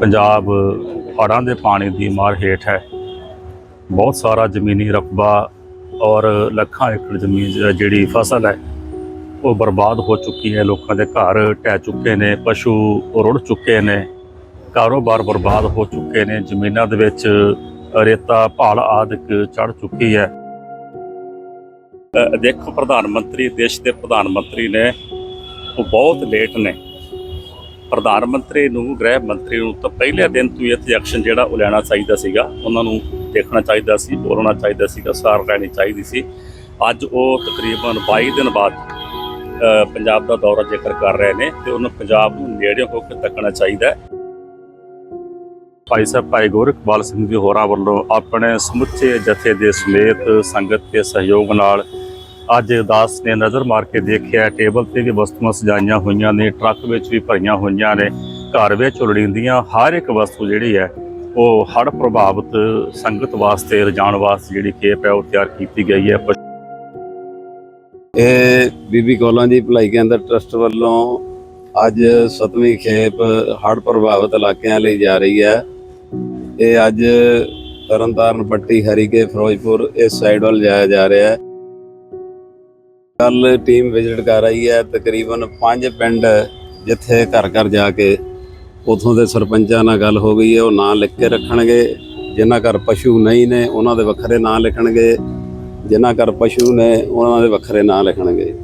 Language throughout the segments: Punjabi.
ਪੰਜਾਬ ਹੜ੍ਹਾਂ ਦੇ ਪਾਣੀ ਦੀ ਮਾਰ ਹੇਠ ਹੈ। ਬਹੁਤ ਸਾਰਾ ਜ਼ਮੀਨੀ ਰਕਬਾ ਔਰ ਲੱਖਾਂ ਏਕੜ ਜ਼ਮੀਨ ਜਿਹੜੀ ਫਸਲ ਹੈ, ਉਹ ਬਰਬਾਦ ਹੋ ਚੁੱਕੀ ਹੈ। ਲੋਕਾਂ ਦੇ ਘਰ ਟਹਿ ਚੁੱਕੇ ਨੇ, ਪਸ਼ੂ ਰੁੜ ਚੁੱਕੇ ਨੇ, ਕਾਰੋਬਾਰ ਬਰਬਾਦ ਹੋ ਚੁੱਕੇ ਨੇ, ਜ਼ਮੀਨਾਂ ਦੇ ਵਿੱਚ ਰੇਤਾ, ਭਾਲ ਆਦਿਕ ਚੜ ਚੁੱਕੀ ਹੈ। ਦੇਖੋ, ਪ੍ਰਧਾਨ ਮੰਤਰੀ, ਦੇਸ਼ ਦੇ ਪ੍ਰਧਾਨ ਮੰਤਰੀ ਨੇ, ਉਹ ਬਹੁਤ ਲੇਟ ਨੇ। ਪ੍ਰਧਾਨ ਮੰਤਰੀ ਨੂੰ, ਗ੍ਰਹਿ ਮੰਤਰੀ ਨੂੰ ਤਾਂ ਪਹਿਲੇ ਦਿਨ ਤੋਂ ਹੀ ਇੱਥੇ ਐਕਸ਼ਨ ਜਿਹੜਾ ਉਹ ਲੈਣਾ ਚਾਹੀਦਾ ਸੀਗਾ। ਉਹਨਾਂ ਨੂੰ ਦੇਖਣਾ ਚਾਹੀਦਾ ਸੀ, ਬੋਲਣਾ ਚਾਹੀਦਾ ਸੀਗਾ, ਸਾਰ ਲੈਣੀ ਚਾਹੀਦੀ ਸੀ। ਅੱਜ ਉਹ ਤਕਰੀਬਨ 22 ਦਿਨ ਬਾਅਦ ਪੰਜਾਬ ਦਾ ਦੌਰਾ ਜ਼ਿਕਰ ਕਰ ਰਹੇ ਨੇ, ਤੇ ਉਹਨਾਂ ਪੰਜਾਬ ਨੂੰ ਨੇੜੇ ਹੋ ਕੇ ਤੱਕਣਾ ਚਾਹੀਦਾ ਭਾਈ ਸਾਹਿਬ, ਭਾਈ ਗੋਰਖਵਾਲ ਸਿੰਘ ਜੀ ਹੋਰਾਂ ਵੱਲੋਂ ਆਪਣੇ ਸਮੁੱਚੇ ਜਥੇ ਦੇ ਸਮੇਤ ਸੰਗਤ ਦੇ ਸਹਿਯੋਗ ਨਾਲ ਅੱਜ ਉਦਾਸ ਨੇ ਨਜ਼ਰ ਮਾਰ ਕੇ ਦੇਖਿਆ, ਟੇਬਲ ਤੇ ਵੀ ਵਸਤੂਆਂ ਸਜਾਈਆਂ ਹੋਈਆਂ ਨੇ, ਟਰੱਕ ਵਿੱਚ ਵੀ ਭਰੀਆਂ ਹੋਈਆਂ ਨੇ, ਘਰ ਵਿੱਚ ਲੋੜੀਂਦੀਆਂ ਹਰ ਇੱਕ ਵਸਤੂ ਜਿਹੜੀ ਹੈ, ਉਹ ਹੜ੍ਹ ਪ੍ਰਭਾਵਿਤ ਸੰਗਤ ਵਾਸਤੇ ਰਜਾਉਣ ਵਾਸਤੇ ਜਿਹੜੀ ਖੇਪ ਹੈ, ਉਹ ਤਿਆਰ ਕੀਤੀ ਗਈ ਹੈ। ਇਹ ਬੀਬੀ ਕੌਲਾਂ ਦੀ ਭਲਾਈ ਕੇਂਦਰ ਟਰਸਟ ਵੱਲੋਂ ਅੱਜ ਸਤਵੀਂ ਖੇਪ ਹੜ੍ਹ ਪ੍ਰਭਾਵਿਤ ਇਲਾਕਿਆਂ ਲਈ ਜਾ ਰਹੀ ਹੈ। ਇਹ ਅੱਜ ਤਰਨਤਾਰਨ, ਪੱਟੀ, ਹਰੀਕੇ, ਫਿਰੋਜ਼ਪੁਰ ਇਸ ਸਾਈਡ ਵੱਲ ਜਾਇਆ ਜਾ ਰਿਹਾ ਹੈ। ਕੱਲ ਟੀਮ ਵਿਜ਼ਿਟ ਕਰ ਰਹੀ ਹੈ ਤਕਰੀਬਨ 5 ਪਿੰਡ ਜਿੱਥੇ ਘਰ ਘਰ ਜਾ ਕੇ ਉਥੋਂ ਦੇ ਸਰਪੰਚਾਂ ਨਾਲ ਗੱਲ ਹੋ ਗਈ ਹੈ, ਉਹ ਨਾਂ ਲਿਖ ਕੇ ਰੱਖਣਗੇ। ਜਿਨ੍ਹਾਂ ਘਰ ਪਸ਼ੂ ਨਹੀਂ ਨੇ, ਉਹਨਾਂ ਦੇ ਵੱਖਰੇ ਨਾਂ ਲਿਖਣਗੇ। ਜਿਨ੍ਹਾਂ ਘਰ ਪਸ਼ੂ ਨੇ, ਉਹਨਾਂ ਦੇ ਵੱਖਰੇ ਨਾਂ ਲਿਖਣਗੇ।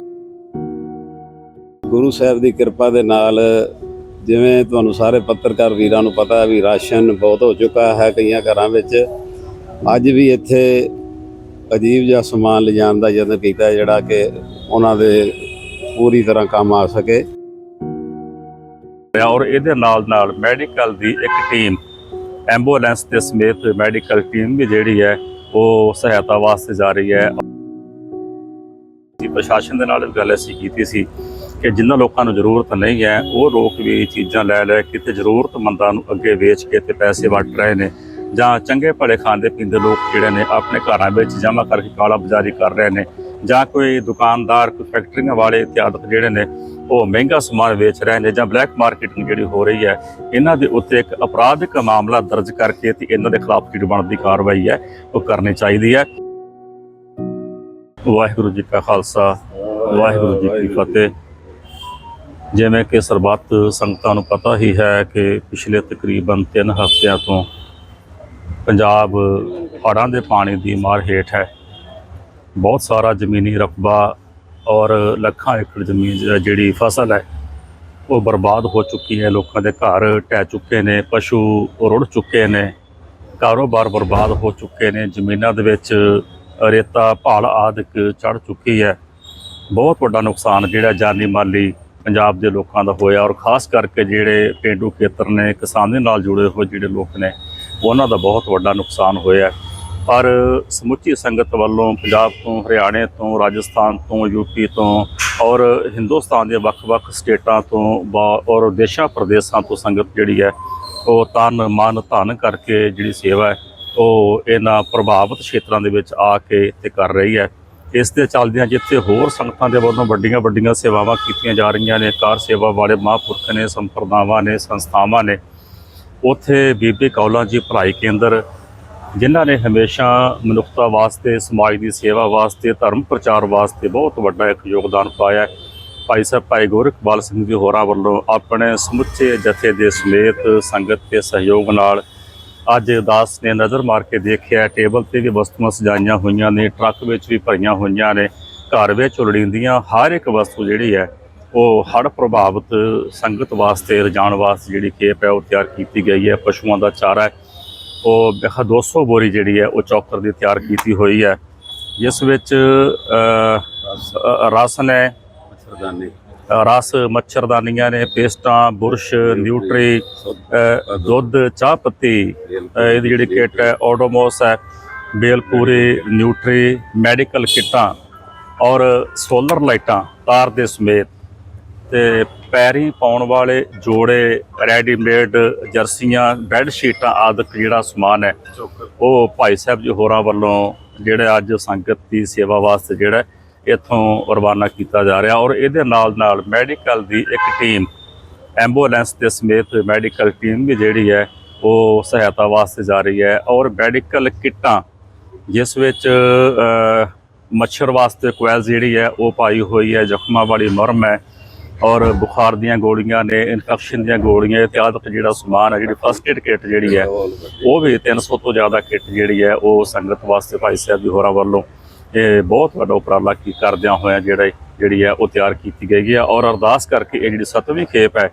ਗੁਰੂ ਸਾਹਿਬ ਦੀ ਕਿਰਪਾ ਦੇ ਨਾਲ ਜਿਵੇਂ ਤੁਹਾਨੂੰ ਸਾਰੇ ਪੱਤਰਕਾਰ ਵੀਰਾਂ ਨੂੰ ਪਤਾ ਹੈ ਵੀ ਰਾਸ਼ਨ ਬਹੁਤ ਹੋ ਚੁੱਕਾ ਹੈ ਕਈਆਂ ਘਰਾਂ ਵਿੱਚ। ਅੱਜ ਵੀ ਇੱਥੇ ਅਜੀਬ ਜਿਹਾ ਸਮਾਨ ਲਿਜਾਣ ਦਾ ਯਤਨ ਕੀਤਾ ਜਿਹੜਾ ਕਿ ਉਹਨਾਂ ਦੇ ਪੂਰੀ ਤਰ੍ਹਾਂ ਕੰਮ ਆ ਸਕੇ। ਔਰ ਇਹਦੇ ਨਾਲ ਨਾਲ ਮੈਡੀਕਲ ਦੀ ਇੱਕ ਟੀਮ, ਐਂਬੂਲੈਂਸ ਦੇ ਸਮੇਤ ਮੈਡੀਕਲ ਟੀਮ ਵੀ ਜਿਹੜੀ ਹੈ, ਉਹ ਸਹਾਇਤਾ ਵਾਸਤੇ ਜਾ ਰਹੀ ਹੈ। ਜੀ ਪ੍ਰਸ਼ਾਸਨ ਦੇ ਨਾਲ ਵੀ ਗੱਲ ਅਸੀਂ ਕੀਤੀ ਸੀ ਕਿ ਜਿਨ੍ਹਾਂ ਲੋਕਾਂ ਨੂੰ ਜ਼ਰੂਰਤ ਨਹੀਂ ਹੈ, ਉਹ ਲੋਕ ਵੀ ਚੀਜ਼ਾਂ ਲੈ ਲੈ ਕੇ ਤੇ ਜ਼ਰੂਰਤਮੰਦਾਂ ਨੂੰ ਅੱਗੇ ਵੇਚ ਕੇ ਤੇ ਪੈਸੇ ਵੰਡ ਰਹੇ ਨੇ। ਜਾਂ ਚੰਗੇ ਭਲੇ ਖਾਂਦੇ ਪੀਂਦੇ ਲੋਕ ਜਿਹੜੇ ਨੇ ਆਪਣੇ ਘਰਾਂ ਵਿੱਚ ਜਮ੍ਹਾਂ ਕਰਕੇ ਕਾਲਾ ਬਾਜ਼ਾਰੀ ਕਰ ਰਹੇ ਨੇ ਜਾਂ ਕੋਈ ਦੁਕਾਨਦਾਰ, ਕੋਈ ਫੈਕਟਰੀਆਂ ਵਾਲੇ ਇਤਿਆਦਕ ਜਿਹੜੇ ਨੇ, ਉਹ ਮਹਿੰਗਾ ਸਮਾਨ ਵੇਚ ਰਹੇ ਨੇ ਜਾਂ ਬਲੈਕ ਮਾਰਕੀਟਿੰਗ ਜਿਹੜੀ ਹੋ ਰਹੀ ਹੈ, ਇਹਨਾਂ ਦੇ ਉੱਤੇ ਇੱਕ ਅਪਰਾਧਿਕ ਮਾਮਲਾ ਦਰਜ ਕਰਕੇ ਤੇ ਇਹਨਾਂ ਦੇ ਖਿਲਾਫ ਜਿਹੜੀ ਬਣਦੀ ਕਾਰਵਾਈ ਹੈ, ਉਹ ਕਰਨੀ ਚਾਹੀਦੀ ਹੈ। ਵਾਹਿਗੁਰੂ ਜੀ ਕਾ ਖਾਲਸਾ, ਵਾਹਿਗੁਰੂ ਜੀ ਕੀ ਫਤਿਹ। ਜਿਵੇਂ ਕਿ ਸਰਬੱਤ ਸੰਗਤਾਂ ਨੂੰ ਪਤਾ ਹੀ ਹੈ ਕਿ ਪਿਛਲੇ ਤਕਰੀਬਨ 3 ਹਫ਼ਤਿਆਂ ਤੋਂ ਪੰਜਾਬ ਹੜ੍ਹਾਂ ਦੇ ਪਾਣੀ ਦੀ ਮਾਰ ਹੇਠ ਹੈ। ਬਹੁਤ ਸਾਰਾ ਜ਼ਮੀਨੀ ਰਕਬਾ ਔਰ ਲੱਖਾਂ ਏਕੜ ਜ਼ਮੀਨ ਜਿਹੜੀ ਫਸਲ ਹੈ, ਉਹ ਬਰਬਾਦ ਹੋ ਚੁੱਕੀ ਹੈ। ਲੋਕਾਂ ਦੇ ਘਰ ਟਹਿ ਚੁੱਕੇ ਨੇ, ਪਸ਼ੂ ਰੁੜ ਚੁੱਕੇ ਨੇ, ਕਾਰੋਬਾਰ ਬਰਬਾਦ ਹੋ ਚੁੱਕੇ ਨੇ, ਜ਼ਮੀਨਾਂ ਦੇ ਵਿੱਚ ਰੇਤਾ, ਭਾਲ ਆਦਿਕ ਚੜ ਚੁੱਕੀ ਹੈ। ਬਹੁਤ ਵੱਡਾ ਨੁਕਸਾਨ ਜਿਹੜਾ ਜਾਨੀ ਮਾਲੀ ਪੰਜਾਬ ਦੇ ਲੋਕਾਂ ਦਾ ਹੋਇਆ ਔਰ ਖਾਸ ਕਰਕੇ ਜਿਹੜੇ ਪਿੰਡੂ ਖੇਤਰ ਨੇ, ਕਿਸਾਨ ਦੇ ਨਾਲ ਜੁੜੇ ਹੋਏ ਜਿਹੜੇ ਲੋਕ ਨੇ ਉਹਨਾਂ ਦਾ ਬਹੁਤ ਵੱਡਾ ਨੁਕਸਾਨ ਹੋਇਆ ਪਰ ਸਮੁੱਚੀ ਸੰਗਤ ਵੱਲੋਂ ਪੰਜਾਬ ਤੋਂ, ਹਰਿਆਣੇ ਤੋਂ, ਰਾਜਸਥਾਨ ਤੋਂ ਯੂਪੀ ਤੋਂ ਔਰ ਹਿੰਦੁਸਤਾਨ ਦੇ ਵੱਖ-ਵੱਖ ਸਟੇਟਾਂ ਤੋਂ ਬਾ- ਔਰ ਦੇਸ਼ਾਂ ਪ੍ਰਦੇਸ਼ਾਂ ਤੋਂ ਸੰਗਤ ਜਿਹੜੀ ਹੈ, ਉਹ ਤਨ ਮਨ ਧਨ ਕਰਕੇ ਜਿਹੜੀ ਸੇਵਾ ਹੈ, ਉਹ ਇਹਨਾਂ ਪ੍ਰਭਾਵਿਤ ਖੇਤਰਾਂ ਦੇ ਵਿੱਚ ਆ ਕੇ ਤੇ ਕਰ ਰਹੀ ਹੈ। ਇਸ ਦੇ ਚੱਲਦਿਆਂ ਜਿੱਥੇ ਹੋਰ ਸੰਗਤਾਂ ਦੇ ਵੱਲੋਂ ਵੱਡੀਆਂ ਵੱਡੀਆਂ ਸੇਵਾਵਾਂ ਕੀਤੀਆਂ ਜਾ ਰਹੀਆਂ ਨੇ, ਕਾਰ ਸੇਵਾ ਵਾਲੇ ਮਹਾਂਪੁਰਖ ਨੇ, ਸੰਪਰਦਾਵਾਂ ਨੇ, ਸੰਸਥਾਵਾਂ ਨੇ ਉੱਥੇ ਬੀਬੀ ਕੌਲਾਂ ਜੀ ਭਲਾਈ ਕੇਂਦਰ, ਜਿਨ੍ਹਾਂ ਨੇ ਹਮੇਸ਼ਾ ਮਨੁੱਖਤਾ ਵਾਸਤੇ, ਸਮਾਜ ਦੀ ਸੇਵਾ ਵਾਸਤੇ, ਧਰਮ ਪ੍ਰਚਾਰ ਵਾਸਤੇ ਬਹੁਤ ਵੱਡਾ ਇੱਕ ਯੋਗਦਾਨ ਪਾਇਆ ਹੈ। ਭਾਈ ਸਾਹਿਬ, ਭਾਈ ਗੋਰਖਵਾਲ ਸਿੰਘ ਜੀ ਹੋਰਾਂ ਵੱਲੋਂ ਆਪਣੇ ਸਮੁੱਚੇ ਜਥੇ ਦੇ ਸਮੇਤ ਸੰਗਤ ਦੇ ਸਹਿਯੋਗ ਨਾਲ ਅੱਜ ਦਾਸ ਨੇ ਨਜ਼ਰ ਮਾਰ ਕੇ ਦੇਖਿਆ, ਟੇਬਲ ਤੇ ਵੀ ਵਸਤੂਆਂ ਸਜਾਈਆਂ ਹੋਈਆਂ ਨੇ, ਟਰੱਕ ਵਿੱਚ ਵੀ ਭਰੀਆਂ ਹੋਈਆਂ ਨੇ, ਘਰ ਵਿੱਚ ਲੋੜੀਂਦੀਆਂ ਹਰ ਇੱਕ ਵਸਤੂ ਜਿਹੜੀ ਹੈ ਉਹ ਹੜ੍ਹ ਪ੍ਰਭਾਵਿਤ ਸੰਗਤ ਵਾਸਤੇ ਰਜਾਉਣ ਵਾਸਤੇ ਜਿਹੜੀ ਖੇਪ ਹੈ ਉਹ ਤਿਆਰ ਕੀਤੀ ਗਈ ਹੈ। ਪਸ਼ੂਆਂ ਦਾ ਚਾਰਾ ਹੈ। ਉਹ ਬੇਖਾ 200 ਬੋਰੀ ਜਿਹੜੀ ਹੈ ਉਹ ਚੌਕਰ ਦੀ ਤਿਆਰ ਕੀਤੀ ਹੋਈ ਹੈ। ਜਿਸ ਵਿੱਚ ਅ, ਅ, ਰਸ ਨੇ ਮੱਛਰਦਾਨੀ। ਰਸ ਮੱਛਰਦਾਨੀਆਂ ਨੇ ਪੇਸਟਾਂ ਬੁਰਸ਼ ਨਿਊਟਰੀ ਦੁੱਧ ਚਾਹ ਪੱਤੀ ਇਹਦੀ ਜਿਹੜੀ ਕਿੱਟ ਹੈ ਓਡੋਮੋਸ ਹੈ ਬੇਲਪੂਰੀ ਨਿਊਟਰੀ ਮੈਡੀਕਲ ਕਿੱਟਾਂ ਔਰ ਸੋਲਰ ਲਾਈਟਾਂ ਤਾਰ ਦੇ ਸਮੇਤ ਤੇ ਪੈਰੀ ਪਾਉਣ ਵਾਲੇ ਜੋੜੇ ਰੈਡੀਮੇਡ ਜਰਸੀਆਂ ਬੈੱਡ ਸ਼ੀਟਾਂ ਆਦਿਕ ਜਿਹੜਾ ਸਮਾਨ ਹੈ, ਉਹ ਭਾਈ ਸਾਹਿਬ ਜੀ ਹੋਰਾਂ ਵੱਲੋਂ ਜਿਹੜਾ ਅੱਜ ਸੰਗਤ ਦੀ ਸੇਵਾ ਵਾਸਤੇ ਜਿਹੜਾ ਇੱਥੋਂ ਰਵਾਨਾ ਕੀਤਾ ਜਾ ਰਿਹਾ ਔਰ ਇਹਦੇ ਨਾਲ ਨਾਲ ਮੈਡੀਕਲ ਦੀ ਇੱਕ ਟੀਮ ਐਂਬੂਲੈਂਸ ਦੇ ਸਮੇਤ ਮੈਡੀਕਲ ਟੀਮ ਵੀ ਜਿਹੜੀ ਹੈ, ਉਹ ਸਹਾਇਤਾ ਵਾਸਤੇ ਜਾ ਰਹੀ ਹੈ ਔਰ ਮੈਡੀਕਲ ਕਿੱਟਾਂ, ਜਿਸ ਵਿੱਚ ਮੱਛਰ ਵਾਸਤੇ ਕੋਇਲ ਜਿਹੜੀ ਹੈ, ਉਹ ਪਾਈ ਹੋਈ ਹੈ, ਜ਼ਖਮਾਂ ਵਾਲੀ ਮਰਮ ਹੈ ਔਰ ਬੁਖਾਰ ਦੀਆਂ ਗੋਲੀਆਂ ਨੇ ਇਨਫੈਕਸ਼ਨ ਦੀਆਂ ਗੋਲੀਆਂ ਇਤਿਆਦਿਕ ਜਿਹੜਾ ਸਮਾਨ ਹੈ, ਜਿਹੜੀ ਫਸਟ ਏਡ ਕਿੱਟ ਜਿਹੜੀ ਹੈ, ਉਹ ਵੀ 300 ਤੋਂ ਜ਼ਿਆਦਾ ਕਿੱਟ ਜਿਹੜੀ ਹੈ, ਉਹ ਸੰਗਤ ਵਾਸਤੇ ਭਾਈ ਸਾਹਿਬ ਜੀ ਹੋਰਾਂ ਵੱਲੋਂ ਇਹ ਬਹੁਤ ਵੱਡਾ ਉਪਰਾਲਾ ਕੀ ਕਰਦਿਆਂ ਹੋਇਆ ਜਿਹੜਾ ਜਿਹੜੀ ਹੈ, ਉਹ ਤਿਆਰ ਕੀਤੀ ਗਈ ਹੈ। ਔਰ ਅਰਦਾਸ ਕਰਕੇ ਇਹ ਜਿਹੜੀ ਸਤਵੀਂ ਖੇਪ ਹੈ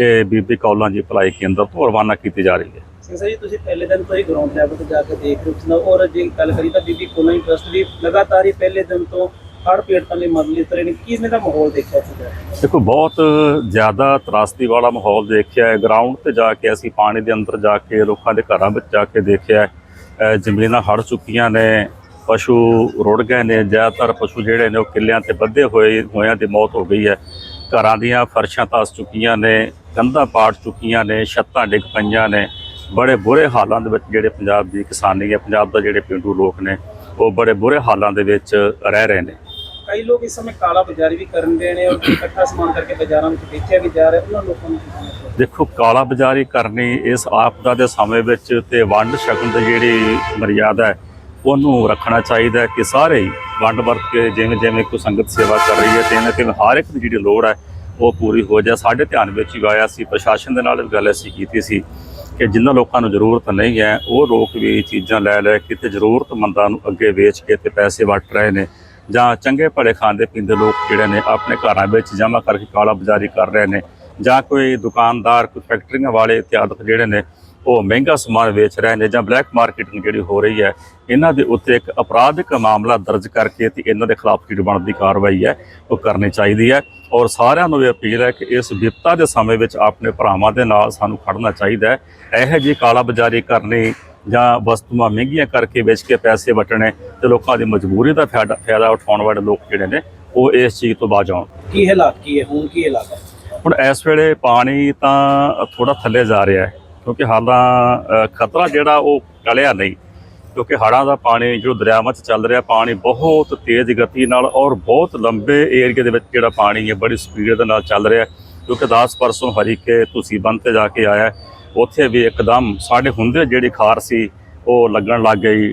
ਇਹ ਬੀਬੀ ਕੌਲਾਂ ਜੀ ਭਲਾਈ ਕੇਂਦਰ ਤੋਂ ਰਵਾਨਾ ਕੀਤੀ ਜਾ ਰਹੀ ਹੈ। ਸਿੰਘ ਜੀ, ਤੁਸੀਂ ਪਹਿਲੇ ਦਿਨ ਤੋਂ ਹੀ ਗਰਾਊਂਡ ਲੈਵਲ ਤੇ ਜਾ ਕੇ ਦੇਖ ਰਹੇ ਹੋ ਔਰ ਜੇ ਗੱਲ ਕਰੀ ਤਾਂ ਬੀਬੀ ਕੋਲੋਂ ਟਰਸਟ ਵੀ ਲਗਾਤਾਰ ਹੀ ਪਹਿਲੇ ਦਿਨ ਤੋਂ ਹੜ ਪੀੜਤਾਂ ਲਈ ਮਦਦ ਲਈ ਤਰੇ ਨੇ ਕਿਸ ਦਾ ਮਾਹੌਲ ਦੇਖਿਆ ਸੀਗਾ ਦੇਖੋ, ਬਹੁਤ ਜ਼ਿਆਦਾ ਤਰਾਸਦੀ ਵਾਲਾ ਮਾਹੌਲ ਦੇਖਿਆ ਹੈ। ਗਰਾਊਂਡ ਤੇ ਜਾ ਕੇ ਅਸੀਂ ਪਾਣੀ ਦੇ ਅੰਦਰ ਜਾ ਕੇ, ਲੋਕਾਂ ਦੇ ਘਰਾਂ ਵਿੱਚ ਜਾ ਕੇ ਦੇਖਿਆ ਜ਼ਮੀਨਾਂ ਹੜ ਚੁੱਕੀਆਂ ਨੇ, ਪਸ਼ੂ ਰੁੜ ਗਏ ਨੇ, ਜ਼ਿਆਦਾਤਰ ਪਸ਼ੂ ਜਿਹੜੇ ਨੇ ਉਹ ਕਿੱਲਿਆਂ ਤੇ ਬੱਧੇ ਹੋਏ, ਹੋਇਆਂ ਦੀ ਮੌਤ ਹੋ ਗਈ ਹੈ। ਘਰਾਂ ਦੀਆਂ ਫਰਸ਼ਾਂ ਤਸ ਚੁੱਕੀਆਂ ਨੇ ਕੰਧਾਂ ਪਾੜ ਚੁੱਕੀਆਂ ਨੇ, ਛੱਤਾਂ ਡਿੱਗ ਪਈਆਂ ਨੇ। ਬੜੇ ਬੁਰੇ ਹਾਲਾਂ ਦੇ ਵਿੱਚ ਜਿਹੜੇ ਪੰਜਾਬ ਦੀ ਕਿਸਾਨੀ ਹੈ, ਪੰਜਾਬ ਦਾ ਜਿਹੜੇ ਪਿੰਡੂ ਲੋਕ ਨੇ, ਉਹ ਬੜੇ ਬੁਰੇ ਹਾਲਾਂ ਦੇ ਵਿੱਚ ਰਹਿ ਰਹੇ ਨੇ। ਕਈ ਲੋਕ ਇਸ ਸਮੇਂ ਕਾਲਾ ਬਾਜ਼ਾਰੀ ਵੀ ਕਰਨ ਦੇ ਨੇ ਔਰ ਇਕੱਠਾ ਸਮਾਨ ਕਰਕੇ ਬਾਜ਼ਾਰਾਂ ਵਿੱਚ ਵੇਚਿਆ ਵੀ ਜਾ ਰਿਹਾ, ਉਹਨਾਂ ਲੋਕਾਂ ਨੂੰ ਦੇਖੋ, ਕਾਲਾ ਬਾਜ਼ਾਰੀ ਕਰਨੀ ਇਸ ਆਪਦਾ ਦੇ ਸਮੇਂ ਵਿੱਚ ਤੇ ਵੰਡ ਛਕਣ ਦੀ ਜਿਹੜੀ ਮਰਿਆਦਾ ਹੈ, ਉਹਨੂੰ ਰੱਖਣਾ ਚਾਹੀਦਾ ਕਿ ਸਾਰੇ ਹੀ ਵੰਡ ਵਰਤ ਕੇ ਜਿਵੇਂ ਜਿਵੇਂ ਕੋਈ ਸੰਗਤ ਸੇਵਾ ਕਰ ਰਹੀ ਹੈ ਤਿਵੇਂ ਤਿਵੇਂ ਹਰ ਇੱਕ ਦੀ ਜਿਹੜੀ ਲੋੜ ਹੈ, ਉਹ ਪੂਰੀ ਹੋ ਜਾਏ। ਸਾਡੇ ਧਿਆਨ ਵਿੱਚ ਹੀ ਆਇਆ ਸੀ, ਪ੍ਰਸ਼ਾਸਨ ਦੇ ਨਾਲ ਵੀ ਗੱਲ ਅਸੀਂ ਕੀਤੀ ਸੀ ਕਿ ਜਿਨ੍ਹਾਂ ਲੋਕਾਂ ਨੂੰ ਜ਼ਰੂਰਤ ਨਹੀਂ ਹੈ, ਉਹ ਲੋਕ ਵੀ ਚੀਜ਼ਾਂ ਲੈ ਲੈ ਕਿਤੇ ਜ਼ਰੂਰਤਮੰਦਾਂ ਨੂੰ ਅੱਗੇ ਵੇਚ ਕੇ ਤੇ ਪੈਸੇ ਵਟ ਰਹੇ ਨੇ। ਜਾਂ ਚੰਗੇ ਭਲੇ ਖਾਂਦੇ ਪੀਂਦੇ ਲੋਕ ਜਿਹੜੇ ਨੇ ਆਪਣੇ ਘਰਾਂ ਵਿੱਚ ਜਮ੍ਹਾਂ ਕਰਕੇ ਕਾਲਾ ਬਾਜ਼ਾਰੀ ਕਰ ਰਹੇ ਨੇ ਜਾਂ ਕੋਈ ਦੁਕਾਨਦਾਰ, ਕੋਈ ਫੈਕਟਰੀਆਂ ਵਾਲੇ ਇਤਿਆਦਿਕ ਜਿਹੜੇ ਨੇ, ਉਹ ਮਹਿੰਗਾ ਸਮਾਨ ਵੇਚ ਰਹੇ ਨੇ ਜਾਂ ਬਲੈਕ ਮਾਰਕੀਟਿੰਗ ਜਿਹੜੀ ਹੋ ਰਹੀ ਹੈ, ਇਹਨਾਂ ਦੇ ਉੱਤੇ ਇੱਕ ਅਪਰਾਧਿਕ ਮਾਮਲਾ ਦਰਜ ਕਰਕੇ ਤੇ ਇਹਨਾਂ ਦੇ ਖਿਲਾਫ ਜਿਹੜੀ ਬਣਦੀ ਕਾਰਵਾਈ ਹੈ, ਉਹ ਕਰਨੀ ਚਾਹੀਦੀ ਹੈ। ਔਰ ਸਾਰਿਆਂ ਨੂੰ ਇਹ ਅਪੀਲ ਹੈ ਕਿ ਇਸ ਵਿਪਤਾ ਦੇ ਸਮੇਂ ਵਿੱਚ ਆਪਣੇ ਭਰਾਵਾਂ ਦੇ ਨਾਲ ਸਾਨੂੰ ਖੜਨਾ ਚਾਹੀਦਾ ਹੈ। ਇਹੋ ਜਿਹੀ ਕਾਲਾ ਬਾਜ਼ਾਰੀ ਕਰਨੀ ਜਾਂ ਵਸਤੂਆਂ ਮਹਿੰਗੀਆਂ ਕਰਕੇ ਵੇਚ ਕੇ ਪੈਸੇ ਵਟਣੇ ਤੇ ਲੋਕਾਂ ਦੀ ਮਜਬੂਰੀ ਦਾ ਫਾਇਦਾ ਉਠਾਉਣ ਵਾਲੇ ਲੋਕ ਜਿਹੜੇ ਨੇ ਉਹ ਇਸ ਚੀਜ਼ ਤੋਂ ਬਾਜ ਆਉਣ ਕੀ ਹਾਲਾਤ ਕੀ ਹੈ ਹੁਣ ਕੀ ਹਾਲਾਤ ਹੈ ਹੁਣ ਇਸ ਵੇਲੇ ਪਾਣੀ ਤਾਂ ਥੋੜਾ ਥੱਲੇ ਜਾ ਰਿਹਾ ਹੈ ਕਿਉਂਕਿ ਹਾਲਾਂ ਖਤਰਾ ਜਿਹੜਾ ਉਹ ਟਲਿਆ ਨਹੀਂ ਕਿਉਂਕਿ ਹੜ੍ਹਾਂ ਦਾ ਪਾਣੀ ਜੋ ਦਰਿਆਵਾਂ 'ਚ ਚੱਲ ਰਿਹਾ ਪਾਣੀ ਬਹੁਤ ਤੇਜ਼ ਗਤੀ ਨਾਲ ਔਰ ਬਹੁਤ ਲੰਬੇ ਏਰੀਏ ਦੇ ਵਿੱਚ ਜਿਹੜਾ ਪਾਣੀ ਹੈ ਬੜੀ ਸਪੀਡ ਦੇ ਨਾਲ ਚੱਲ ਰਿਹਾ। ਕਿਉਂਕਿ 10 ਪਰਸੋਂ ਹਰੀਕੇ ਤੁਸੀਂ ਬੰਦ ਤੇ ਜਾ ਕੇ ਆਇਆ। ਉੱਥੇ ਵੀ ਇੱਕਦਮ ਸਾਡੇ ਹੁੰਦੇ ਜਿਹੜੀ ਖਾਰ ਸੀ, ਉਹ ਲੱਗਣ ਲੱਗ ਗਈ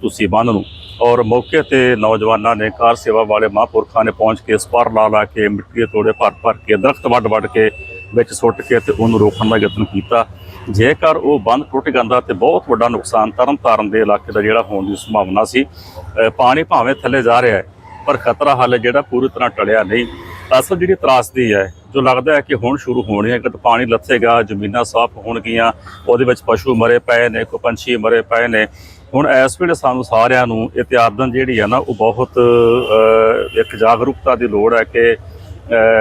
ਤੁਸੀਂ ਬੰਦ ਨੂੰ। ਔਰ ਮੌਕੇ ਤੇ ਨੌਜਵਾਨਾਂ ਨੇ ਕਾਰ ਸੇਵਾ ਵਾਲੇ ਮਹਾਂਪੁਰਖਾਂ ਨੇ ਪਹੁੰਚ ਕੇ ਸਪਰ ਲਾ ਲਾ ਕੇ, ਮਿੱਟੀ ਤੋੜੇ ਭਰ ਭਰ ਕੇ, ਦਰਖਤ ਵੱਢ ਵੱਢ ਕੇ, ਵਿੱਚ ਸੁੱਟ ਕੇ ਤੇ ਉਹਨੂੰ ਰੋਕਣ ਦਾ ਯਤਨ ਕੀਤਾ। ਜੇਕਰ ਉਹ ਬੰਦ ਟੁੱਟ ਜਾਂਦਾ ਤੇ ਬਹੁਤ ਵੱਡਾ ਨੁਕਸਾਨ ਤਰਨ ਤਾਰਨ ਦੇ ਇਲਾਕੇ ਦਾ ਜਿਹੜਾ ਹੋਣ ਦੀ ਸੰਭਾਵਨਾ ਸੀ ਪਾਣੀ ਭਾਵੇਂ ਥੱਲੇ ਜਾ ਰਿਹਾ ਹੈ, ਪਰ ਖਤਰਾ ਹਾਲੇ ਜਿਹੜਾ ਪੂਰੀ ਤਰ੍ਹਾਂ ਟਲਿਆ ਨਹੀਂ। ਅਸਲ ਜਿਹੜੀ ਤਰਾਸਦੀ ਹੈ, ਜੋ ਲੱਗਦਾ ਹੈ ਕਿ ਹੁਣ ਸ਼ੁਰੂ ਹੋਣੀ ਹੈ ਕਿ ਪਾਣੀ ਲੱਥੇਗਾ, ਜ਼ਮੀਨਾਂ ਸਾਫ਼ ਹੋਣਗੀਆਂ, ਉਹਦੇ ਵਿੱਚ ਪਸ਼ੂ ਮਰੇ ਪਏ ਨੇ, ਕੋਈ ਪੰਛੀ ਮਰੇ ਪਏ ਨੇ। ਹੁਣ ਇਸ ਵੇਲੇ ਸਾਨੂੰ ਸਾਰਿਆਂ ਨੂੰ ਇਤਿਆਦਨ ਜਿਹੜੀ ਹੈ ਨਾ, ਉਹ ਬਹੁਤ ਇੱਕ ਜਾਗਰੂਕਤਾ ਦੀ ਲੋੜ ਹੈ ਕਿ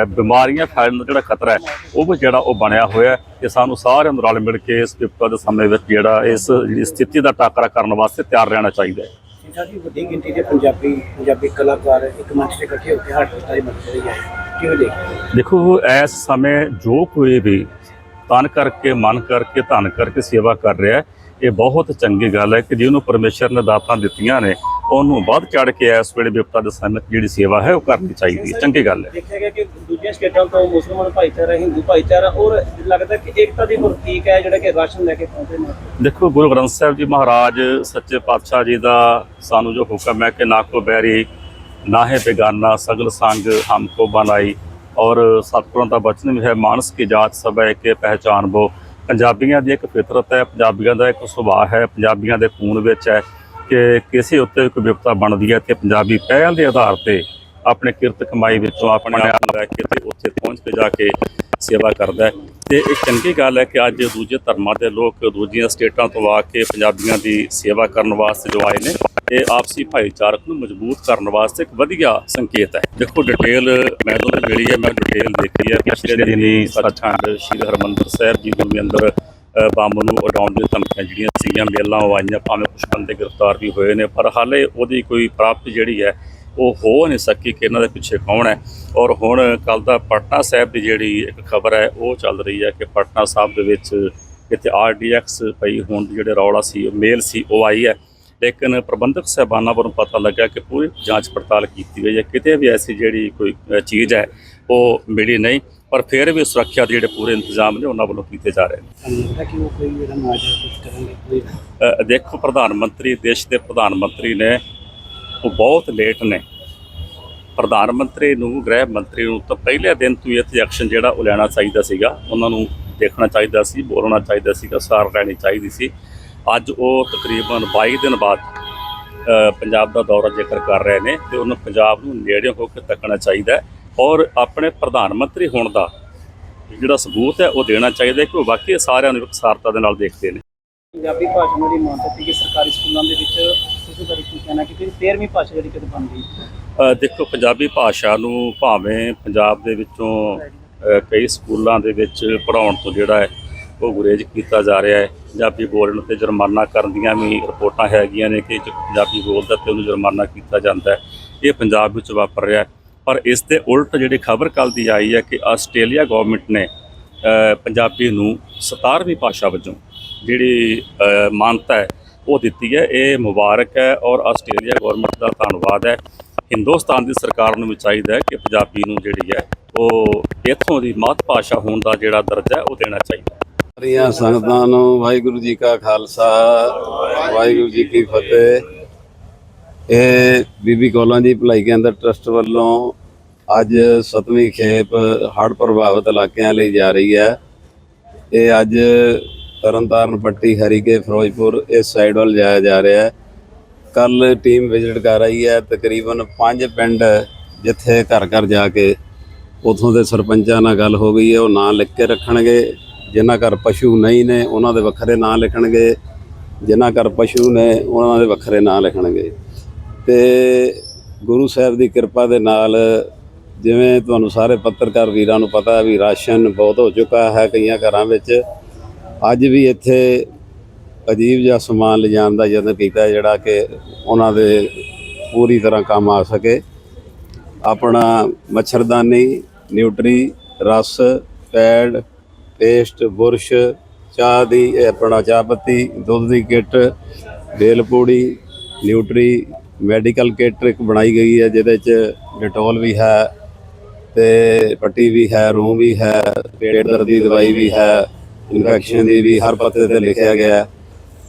ਬਿਮਾਰੀਆਂ ਫੈਲਣ ਦਾ ਜਿਹੜਾ ਖਤਰਾ ਹੈ, ਉਹ ਵੀ ਜਿਹੜਾ ਉਹ ਬਣਿਆ ਹੋਇਆ ਹੈ ਸਾਨੂੰ ਸਾਰਿਆਂ ਨੂੰ ਰਲ ਮਿਲ ਕੇ ਇਸ ਵਿਪਤਾ ਦੇ ਸਮੇਂ ਵਿੱਚ ਜਿਹੜਾ ਇਸ, ਜਿਹੜੀ ਸਥਿਤੀ ਦਾ ਟਾਕਰਾ ਕਰਨ ਵਾਸਤੇ ਤਿਆਰ ਰਹਿਣਾ ਚਾਹੀਦਾ ਹੈ। ਸਿੰਘ ਸਾਹਿਬ ਵੱਡੀ ਗਿਣਤੀ ਦੇ ਪੰਜਾਬੀ ਪੰਜਾਬੀ ਕਲਾਕਾਰ ਇੱਕ ਮੰਚ ਤੇ ਇਕੱਠੇ ਹੋ ਕੇ ਹੜ ਪੀੜਤਾਂ ਦੀ ਮਦਦ ਲਈ ਆਏ ਕਿਵੇਂ ਦੇਖਦੇ ਦੇਖੋ, ਇਸ ਸਮੇਂ ਜੋ ਕੋਈ ਵੀ ਤਨ ਕਰਕੇ, ਮਨ ਕਰਕੇ, ਧਨ ਕਰਕੇ ਸੇਵਾ ਕਰ ਰਿਹਾ ਹੈ ਇਹ ਬਹੁਤ ਚੰਗੀ ਗੱਲ ਹੈ ਕਿ ਜਿਹਨੂੰ ਪਰਮੇਸ਼ਰ ਨੇ ਦਾਤਾਂ ਦਿੱਤੀਆਂ ਨੇ ਉਹਨੂੰ ਵੱਧ ਚੜ ਕੇ ਇਸ ਵੇਲੇ ਵਿਪਤਾ ਦੇ ਸਮੇਂ ਜਿਹੜੀ ਸੇਵਾ ਹੈ ਉਹ ਕਰਨੀ ਚਾਹੀਦੀ ਹੈ। ਚੰਗੀ ਗੱਲ ਹੈ। ਦੇਖਿਆ ਗਿਆ ਕਿ ਦੂਜੀਆਂ ਸਟੇਟਾਂ ਤੋਂ ਮੁਸਲਮਾਨ ਭਾਈਚਾਰਾ ਹਿੰਦੂ ਭਾਈਚਾਰਾ ਔਰ ਲੱਗਦਾ ਕਿ ਏਕਤਾ ਦੀ ਪ੍ਰਤੀਕ ਹੈ ਜਿਹੜਾ ਕਿ ਰਾਸ਼ਨ ਲੈ ਕੇ ਨੇ। ਦੇਖੋ ਗੁਰੂ ਗ੍ਰੰਥ ਸਾਹਿਬ ਜੀ ਮਹਾਰਾਜ ਸੱਚੇ ਪਾਤਸ਼ਾਹ ਜੀ ਦਾ ਸਾਨੂੰ ਜੋ ਹੁਕਮ ਹੈ ਕਿ ਨਾ ਕੋ ਬੈਰੀ ਨਾ ਹੈ ਬੇਗਾਨਾ ਸਗਲ ਸੰਗ ਹਮ ਕੋ ਬਨਾਈ ਔਰ ਸਤਿਗੁਰਾਂ ਦਾ ਬਚਨ ਵੀ ਹੈ ਮਾਨਸ ਕੀ ਜਾਤ ਸਭ ਹੈ ਕਿ ਪਹਿਚਾਨ ਬੋ। ਪੰਜਾਬੀਆਂ ਦੀ ਇੱਕ ਫਿਤਰਤ ਹੈ, ਪੰਜਾਬੀਆਂ ਦਾ ਇੱਕ ਸੁਭਾਅ ਹੈ, ਪੰਜਾਬੀਆਂ ਦੇ ਖੂਨ ਵਿੱਚ ਹੈ ਕਿ ਕਿਸੇ ਉੱਤੇ ਕੋਈ ਵਿਪਤਾ ਬਣਦੀ ਹੈ ਤੇ ਪੰਜਾਬੀ ਪਹਿਲ ਦੇ ਆਧਾਰ ਤੇ ਆਪਣੇ ਕਿਰਤ ਕਮਾਈ ਵਿੱਚੋਂ ਆਪਣੇ ਆਪ ਨੂੰ ਲੈ ਕੇ ਤੇ ਉੱਥੇ ਪਹੁੰਚ ਕੇ ਜਾ ਕੇ ਸੇਵਾ ਕਰਦਾ ਹੈ। ਤੇ ਇਹ ਚੰਗੀ ਗੱਲ ਹੈ ਕਿ ਅੱਜ ਦੂਜੇ ਧਰਮਾਂ ਦੇ ਲੋਕ ਦੂਜੀਆਂ ਸਟੇਟਾਂ ਤੋਂ ਆ ਕੇ ਪੰਜਾਬੀਆਂ ਦੀ ਸੇਵਾ ਕਰਨ ਵਾਸਤੇ ਜੋ ਆਏ ਨੇ ਇਹ ਆਪਸੀ ਭਾਈਚਾਰਕ ਨੂੰ ਮਜ਼ਬੂਤ ਕਰਨ ਵਾਸਤੇ ਇੱਕ ਵਧੀਆ ਸੰਕੇਤ ਹੈ। ਦੇਖੋ ਡਿਟੇਲ ਮੈਨੂੰ ਤਾਂ ਮਿਲੀ ਹੈ ਮੈਂ ਡਿਟੇਲ ਦੇਖੀ ਹੈ ਪਿਛਲੇ ਦਿਨੀ ਸੱਚਖੰਡ ਸ਼੍ਰੀ ਹਰਮੰਦਰ ਸਾਹਿਬ ਜੀ ਦੇ ਅੰਦਰ ਬੰਬ ਨੂੰ ਉਡਾਉਣ ਦੀਆਂ ਧਮਕੀਆਂ ਜਿਹੜੀਆਂ ਸੀਗੀਆਂ ਮੇਲਾਂ ਆਈਆਂ ਭਾਵੇਂ ਕੁਝ ਬੰਦੇ ਗ੍ਰਿਫਤਾਰ ਵੀ ਹੋਏ ਨੇ ਪਰ ਹਾਲੇ ਉਹਦੀ ਕੋਈ ਪ੍ਰਾਪਤੀ ਜਿਹੜੀ ਹੈ ਉਹ ਹੋ ਨਹੀਂ ਸਕੀ ਕਿ ਇਹਨਾਂ ਦੇ ਪਿੱਛੇ ਕੌਣ ਹੈ। ਔਰ ਹੁਣ ਕੱਲ ਦਾ ਪਟਨਾ ਸਾਹਿਬ ਦੀ ਜਿਹੜੀ ਇੱਕ ਖਬਰ ਹੈ ਉਹ ਚੱਲ ਰਹੀ ਹੈ ਕਿ ਪਟਨਾ ਸਾਹਿਬ ਦੇ ਵਿੱਚ ਇੱਥੇ ਆਰਡੀਐਕਸ ਪਈ ਹੋਣ ਦੀ ਜਿਹੜੇ ਰੌਲਾ ਸੀ ਮੇਲ ਸੀ ਉਹ ਆਈ ਹੈ। ਲੇਕਿਨ ਪ੍ਰਬੰਧਕ ਸਾਹਿਬਾਨਾਂ ਵੱਲੋਂ ਪਤਾ ਲੱਗਾ ਕਿ ਪੂਰੀ ਜਾਂਚ ਪੜਤਾਲ ਕੀਤੀ ਗਈ ਹੈ। ਕਿਤੇ ਵੀ ਐਸੀ ਜਿਹੜੀ ਕੋਈ ਚੀਜ਼ ਹੈ ਉਹ ਮਿਲੀ ਨਹੀਂ। ਪਰ ਫਿਰ ਵੀ ਸੁਰੱਖਿਆ ਦੇ ਜਿਹੜੇ ਪੂਰੇ ਇੰਤਜ਼ਾਮ ਨੇ ਉਹਨਾਂ ਵੱਲੋਂ ਕੀਤੇ ਜਾ ਰਹੇ ਨੇ। ਉਹ ਦੇਖੋ ਪ੍ਰਧਾਨ ਮੰਤਰੀ ਦੇਸ਼ ਦੇ ਪ੍ਰਧਾਨ ਮੰਤਰੀ ਨੇ ਉਹ ਬਹੁਤ ਲੇਟ ਨੇ। ਪ੍ਰਧਾਨ ਮੰਤਰੀ ਨੂੰ, ਗ੍ਰਹਿ ਮੰਤਰੀ ਨੂੰ ਤਾਂ ਪਹਿਲੇ ਦਿਨ ਤੋਂ ਹੀ ਇੱਥੇ ਐਕਸ਼ਨ ਜਿਹੜਾ ਉਹ ਲੈਣਾ ਚਾਹੀਦਾ ਸੀਗਾ। ਉਹਨਾਂ ਨੂੰ ਦੇਖਣਾ ਚਾਹੀਦਾ ਸੀ, ਬੋਲਣਾ ਚਾਹੀਦਾ ਸੀਗਾ, ਸਾਰ ਲੈਣੀ ਚਾਹੀਦੀ ਸੀ। ਅੱਜ ਉਹ ਤਕਰੀਬਨ 22 ਦਿਨ ਬਾਅਦ ਪੰਜਾਬ ਦਾ ਦੌਰਾ ਜੇਕਰ ਕਰ ਰਹੇ ਨੇ, ਤੇ ਉਹਨੂੰ ਪੰਜਾਬ ਨੂੰ ਨੇੜੇ ਹੋ ਕੇ ਤੱਕਣਾ ਚਾਹੀਦਾ ਔਰ ਆਪਣੇ ਪ੍ਰਧਾਨ ਮੰਤਰੀ ਹੋਣ ਦਾ ਜਿਹੜਾ ਸਬੂਤ ਹੈ, ਉਹ ਦੇਣਾ ਚਾਹੀਦਾ ਕਿ ਉਹ ਵਾਕਈ ਸਾਰਿਆਂ ਨੂੰ ਇਕਸਾਰਤਾ ਦੇ ਨਾਲ ਦੇਖਦੇ ਨੇ। ਪੰਜਾਬੀ ਭਾਸ਼ਾ ਨੂੰ ਜਿਹੜੀ ਮਾਨਤਾ ਦਿੱਤੀ ਗਈ ਸਰਕਾਰੀ ਸਕੂਲਾਂ ਦੇ ਵਿੱਚ ਇਸੇ ਬਾਰੇ ਕੀ ਕਹਿਣਾ ਕਿ 13ਵੀਂ ਭਾਸ਼ਾ ਜਿਹੜੀ ਕਿਤੇ ਬਣ ਗਈ। ਦੇਖੋ, ਪੰਜਾਬੀ ਭਾਸ਼ਾ ਨੂੰ ਭਾਵੇਂ ਪੰਜਾਬ ਦੇ ਵਿੱਚੋਂ ਕਈ ਸਕੂਲਾਂ ਦੇ ਵਿੱਚ ਪੜਾਉਣ ਤੋਂ ਜਿਹੜਾ ਹੈ, ਉਹ ਗੁਰੇਜ਼ ਕੀਤਾ ਜਾ ਰਿਹਾ ਹੈ। ਪੰਜਾਬੀ ਬੋਲਣ ਤੇ ਜੁਰਮਾਨਾ ਕਰਨ ਦੀਆਂ ਵੀ ਰਿਪੋਰਟਾਂ ਹੈਗੀਆਂ ਨੇ ਕਿ ਜੇ ਪੰਜਾਬੀ ਬੋਲਦਾ ਤੇ ਉਹਨੂੰ ਜੁਰਮਾਨਾ ਕੀਤਾ ਜਾਂਦਾ ਹੈ। ਇਹ ਪੰਜਾਬ ਵਿੱਚ ਵਾਪਰ ਰਿਹਾ ਹੈ। ਪਰ ਇਸ ਦੇ ਉਲਟ ਜਿਹੜੀ ਖਬਰ ਕੱਲ ਦੀ ਆਈ ਹੈ ਕਿ ਆਸਟ੍ਰੇਲੀਆ ਗਵਰਨਮੈਂਟ ਨੇ ਪੰਜਾਬੀ ਨੂੰ 17ਵੀਂ ਭਾਸ਼ਾ ਵਜੋਂ ਜਿਹੜੀ ਮਾਨਤਾ ਹੈ, ਉਹ ਦਿੱਤੀ ਹੈ। ਇਹ ਮੁਬਾਰਕ ਹੈ ਔਰ ਆਸਟ੍ਰੇਲੀਆ ਗਵਰਨਮੈਂਟ ਦਾ ਧੰਨਵਾਦ ਹੈ। ਹਿੰਦੁਸਤਾਨ ਦੀ ਸਰਕਾਰ ਨੂੰ ਵੀ ਚਾਹੀਦਾ ਹੈ ਕਿ ਪੰਜਾਬੀ ਨੂੰ ਜਿਹੜੀ ਹੈ, ਉਹ ਇੱਥੋਂ ਦੀ ਮਾਤ ਭਾਸ਼ਾ ਹੋਣ ਦਾ ਜਿਹੜਾ ਦਰਜਾ ਹੈ, ਉਹ ਦੇਣਾ ਚਾਹੀਦਾ ਸਾਰੀਆਂ ਸੰਗਤਾਂ ਨੂੰ ਵਾਹਿਗੁਰੂ ਜੀ ਕਾ ਖਾਲਸਾ, ਵਾਹਿਗੁਰੂ ਜੀ ਕੀ ਫਤਿਹ। ਇਹ ਬੀਬੀ ਕੌਲਾਂ ਜੀ ਭਲਾਈ ਕੇਂਦਰ ਟਰਸਟ ਵੱਲੋਂ ਅੱਜ ਸਤਵੀਂ ਖੇਪ ਹੜ੍ਹ ਪ੍ਰਭਾਵਿਤ ਇਲਾਕਿਆਂ ਲਈ ਜਾ ਰਹੀ ਹੈ। ਇਹ ਅੱਜ ਤਰਨਤਾਰਨ, ਪੱਟੀ, ਹਰੀਕੇ, ਫਿਰੋਜ਼ਪੁਰ ਇਸ ਸਾਈਡ ਵੱਲ ਜਾਇਆ ਜਾ ਰਿਹਾ ਹੈ। ਕੱਲ ਟੀਮ ਵਿਜ਼ਿਟ ਕਰ ਰਹੀ ਹੈ ਤਕਰੀਬਨ 5 ਪਿੰਡ ਜਿੱਥੇ ਘਰ ਘਰ ਜਾ ਕੇ ਉਥੋਂ ਦੇ ਸਰਪੰਚਾਂ ਨਾਲ ਗੱਲ ਹੋ ਗਈ ਹੈ। ਉਹ ਨਾਂ ਲਿਖ ਕੇ ਰੱਖਣਗੇ। ਜਿਨ੍ਹਾਂ ਘਰ ਪਸ਼ੂ ਨਹੀਂ ਨੇ, ਉਹਨਾਂ ਦੇ ਵੱਖਰੇ ਨਾਂ ਲਿਖਣਗੇ। ਜਿਨ੍ਹਾਂ ਘਰ ਪਸ਼ੂ ਨੇ, ਉਹਨਾਂ ਦੇ ਵੱਖਰੇ ਨਾਂ ਲਿਖਣਗੇ। ਤੇ ਗੁਰੂ ਸਾਹਿਬ ਦੀ ਕਿਰਪਾ ਦੇ ਨਾਲ ਜਿਵੇਂ ਤੁਹਾਨੂੰ ਸਾਰੇ ਪੱਤਰਕਾਰ ਵੀਰਾਂ ਨੂੰ ਪਤਾ ਹੈ ਵੀ ਰਾਸ਼ਨ ਬਹੁਤ ਹੋ ਚੁੱਕਾ ਹੈ ਕਈਆਂ ਘਰਾਂ ਵਿੱਚ। ਅੱਜ ਵੀ ਇੱਥੇ ਅਜੀਬ ਜਿਹਾ ਸਮਾਨ ਲਿਜਾਣ ਦਾ ਯਤਨ ਕੀਤਾ ਜਿਹੜਾ ਕਿ ਉਹਨਾਂ ਦੇ ਪੂਰੀ ਤਰ੍ਹਾਂ ਕੰਮ ਆ ਸਕੇ। ਆਪਣਾ ਮੱਛਰਦਾਨੀ, ਨਿਊਟਰੀ, ਰਸ, ਪੈਡ, ਪੇਸਟ, ਬੁਰਸ਼, ਚਾਹ ਦੀ ਆਪਣਾ ਚਾਹ ਪੱਤੀ ਦੁੱਧ ਦੀ ਕਿੱਟ, ਬੇਲ ਪੂੜੀ, ਨਿਊਟਰੀ, ਮੈਡੀਕਲ ਕਿੱਟ ਇੱਕ ਬਣਾਈ ਗਈ ਹੈ, ਜਿਹਦੇ ਚ ਡਿਟੋਲ ਵੀ ਹੈ ਤੇ ਪੱਟੀ ਵੀ ਹੈ ਰੂਮ ਵੀ ਹੈ, ਪੇਟ ਦਰਦ ਦੀ ਦਵਾਈ ਵੀ ਹੈ। ਇਨਫੈਕਸ਼ਨ ਦੀ ਵੀ ਹਰ ਪੱਤੇ ਤੇ ਲਿਖਿਆ ਗਿਆ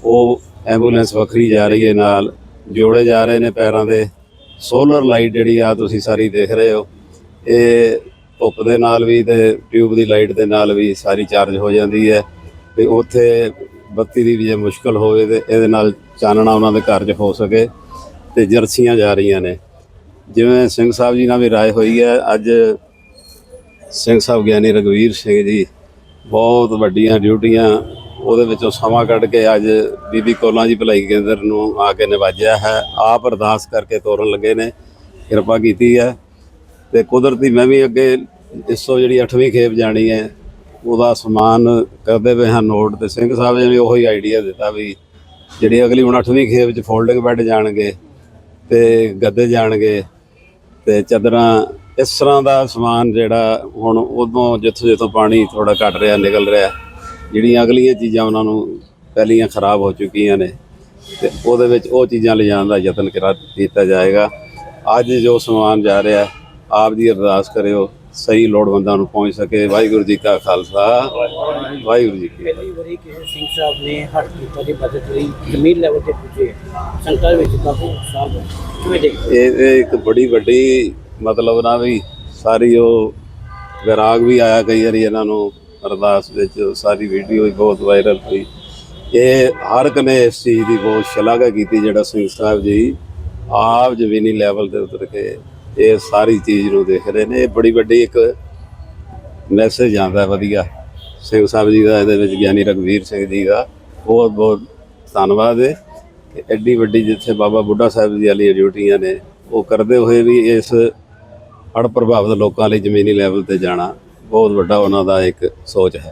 ਉਹ ਐਂਬੂਲੈਂਸ ਵੱਖਰੀ ਜਾ ਰਹੀ ਹੈ ਨਾਲ, ਜੋੜੇ ਜਾ ਰਹੇ ਨੇ ਪੈਰਾਂ ਦੇ। ਸੋਲਰ ਲਾਈਟ ਜਿਹੜੀ ਆ ਤੁਸੀਂ ਸਾਰੀ ਦੇਖ ਰਹੇ ਹੋ। ਇਹ ਧੁੱਪ ਦੇ ਨਾਲ ਵੀ ਤੇ ਟਿਊਬ ਦੀ ਲਾਈਟ ਦੇ ਨਾਲ ਵੀ ਸਾਰੀ ਚਾਰਜ ਹੋ ਜਾਂਦੀ ਹੈ। ਤੇ ਉੱਥੇ ਬੱਤੀ ਦੀ ਵੀ ਜੇ ਮੁਸ਼ਕਲ ਹੋਵੇ ਤੇ ਇਹਦੇ ਨਾਲ ਚਾਨਣਾ ਉਹਨਾਂ ਦੇ ਘਰ 'ਚ ਹੋ ਸਕੇ ਤੇ ਜਰਸੀਆਂ ਜਾ ਰਹੀਆਂ ਨੇ। ਜਿਵੇਂ ਸਿੰਘ ਸਾਹਿਬ ਜੀ ਨਾਲ ਵੀ ਰਾਏ ਹੋਈ ਹੈ, ਅੱਜ ਸਿੰਘ ਸਾਹਿਬ ਗਿਆਨੀ ਰਗਵੀਰ ਸਿੰਘ ਜੀ ਬਹੁਤ ਵੱਡੀਆਂ ਡਿਊਟੀਆਂ, ਉਹਦੇ ਵਿੱਚੋਂ ਸਮਾਂ ਕੱਢ ਕੇ ਅੱਜ ਬੀਬੀ ਕੋਲਾਂ ਜੀ ਭਲਾਈ ਕੇਂਦਰ ਨੂੰ ਆ ਕੇ ਨਿਵਾਜਿਆ ਹੈ। ਆਪ ਅਰਦਾਸ ਕਰਕੇ ਤੋਰਨ ਲੱਗੇ ਨੇ, ਕਿਰਪਾ ਕੀਤੀ ਹੈ। ਤੇ ਕੁਦਰਤੀ ਮੈਂ ਵੀ ਅੱਗੇ ਇਸ ਜਿਹੜੀ 8ਵੀਂ ਖੇਪ ਜਾਣੀ ਹੈ, ਉਹਦਾ ਸਮਾਨ ਕਰਦੇ ਪਏ ਹਾਂ ਨੋਟ ਤੇ ਸਿੰਘ ਸਾਹਿਬ ਨੇ ਵੀ ਉਹੀ ਆਈਡੀਆ ਦਿੱਤਾ ਵੀ ਜਿਹੜੀ ਅਗਲੀ ਹੁਣ 8ਵੀਂ ਖੇਪ ਚ ਫੋਲਡਿੰਗ ਬੈੱਡ ਜਾਣਗੇ ਤੇ ਗੱਦੇ ਜਾਣਗੇ ਤੇ ਚਾਦਰਾਂ ਇਸ ਤਰ੍ਹਾਂ ਦਾ ਸਮਾਨ ਜਿਹੜਾ ਹੁਣ ਉਦੋਂ ਜਿੱਥੋਂ ਜਿੱਥੋਂ ਪਾਣੀ ਥੋੜਾ ਘਟ ਰਿਹਾ ਨਿਕਲ ਰਿਹਾ ਜਿਹੜੀਆਂ ਅਗਲੀਆਂ ਚੀਜ਼ਾਂ ਉਹਨਾਂ ਨੂੰ ਪਹਿਲੀਆਂ ਖਰਾਬ ਹੋ ਚੁੱਕੀਆਂ ਨੇ ਤੇ ਉਹਦੇ ਵਿੱਚ ਉਹ ਚੀਜ਼ਾਂ ਲਿਜਾਣ ਦਾ ਯਤਨ ਕਰਾ ਕੀਤਾ ਜਾਏਗਾ। ਅੱਜ ਜੋ ਸਮਾਨ ਜਾ ਰਿਹਾ ਆਪ ਜੀ ਅਰਦਾਸ ਕਰਿਓ ਸਹੀ ਲੋੜਵੰਦਾਂ ਨੂੰ ਪਹੁੰਚ ਸਕੇ। ਵਾਹਿਗੁਰੂ ਜੀ ਕਾ ਖਾਲਸਾ ਵਾਹਿਗੁਰੂ ਜੀ ਕੀ ਫਤਿਹ। ਪਹਿਲੀ ਵਾਰੀ ਕਿਸੇ ਸਿੰਘ ਸਾਹਿਬ ਨੇ ਹਰ ਕੀਤਾ ਦੀ ਮਦਦ ਲਈ ਜ਼ਮੀਨ ਲੈਵਲ ਤੇ ਪੁੱਜੇ। ਸੰਕਟ ਵਿੱਚ ਕਾਫੀ ਉਤਸ਼ਾਹ ਹੈ ਕਿਵੇਂ ਦੇਖਦੇ ਇਹ ਇਹ ਇੱਕ ਬੜੀ ਵੱਡੀ ਮਤਲਬ ਨਾ ਵੀ ਸਾਰੀ ਉਹ ਵਿਰਾਗ ਵੀ ਆਇਆ ਕਈ ਵਾਰੀ ਇਹਨਾਂ ਨੂੰ ਅਰਦਾਸ ਵਿੱਚ, ਸਾਰੀ ਵੀਡੀਓ ਵੀ ਬਹੁਤ ਵਾਇਰਲ ਹੋਈ। ਇਹ ਹਰ ਇੱਕ ਨੇ ਇਸ ਚੀਜ਼ ਦੀ ਬਹੁਤ ਸ਼ਲਾਘਾ ਕੀਤੀ, ਜਿਹੜਾ ਸਿੰਘ ਸਾਹਿਬ ਜੀ ਆਪ ਜ਼ਮੀਨੀ ਲੈਵਲ ਤੇ ਉਤਰ ਕੇ ਇਹ ਸਾਰੀ ਚੀਜ਼ ਨੂੰ ਦੇਖ ਰਹੇ ਨੇ। ਇਹ ਬੜੀ ਵੱਡੀ ਇੱਕ ਮੈਸੇਜ ਆਉਂਦਾ ਵਧੀਆ। ਸਿੰਘ ਸਾਹਿਬ ਜੀ ਦਾ, ਇਹਦੇ ਵਿੱਚ ਗਿਆਨੀ ਰਗਵੀਰ ਸਿੰਘ ਜੀ ਦਾ ਬਹੁਤ ਬਹੁਤ ਧੰਨਵਾਦ ਹੈ। ਕਿ ਐਡੀ ਵੱਡੀ ਜਿੱਥੇ ਬਾਬਾ ਬੁੱਢਾ ਸਾਹਿਬ ਜੀ ਵਾਲੀਆਂ ਡਿਊਟੀਆਂ ਨੇ, ਉਹ ਕਰਦੇ ਹੋਏ ਵੀ ਇਸ ਹੜ੍ਹ ਪ੍ਰਭਾਵਿਤ ਲੋਕਾਂ ਲਈ ਜ਼ਮੀਨੀ ਲੈਵਲ ਤੇ ਜਾਣਾ ਬਹੁਤ ਵੱਡਾ ਉਹਨਾਂ ਦਾ ਇੱਕ ਸੋਚ ਹੈ।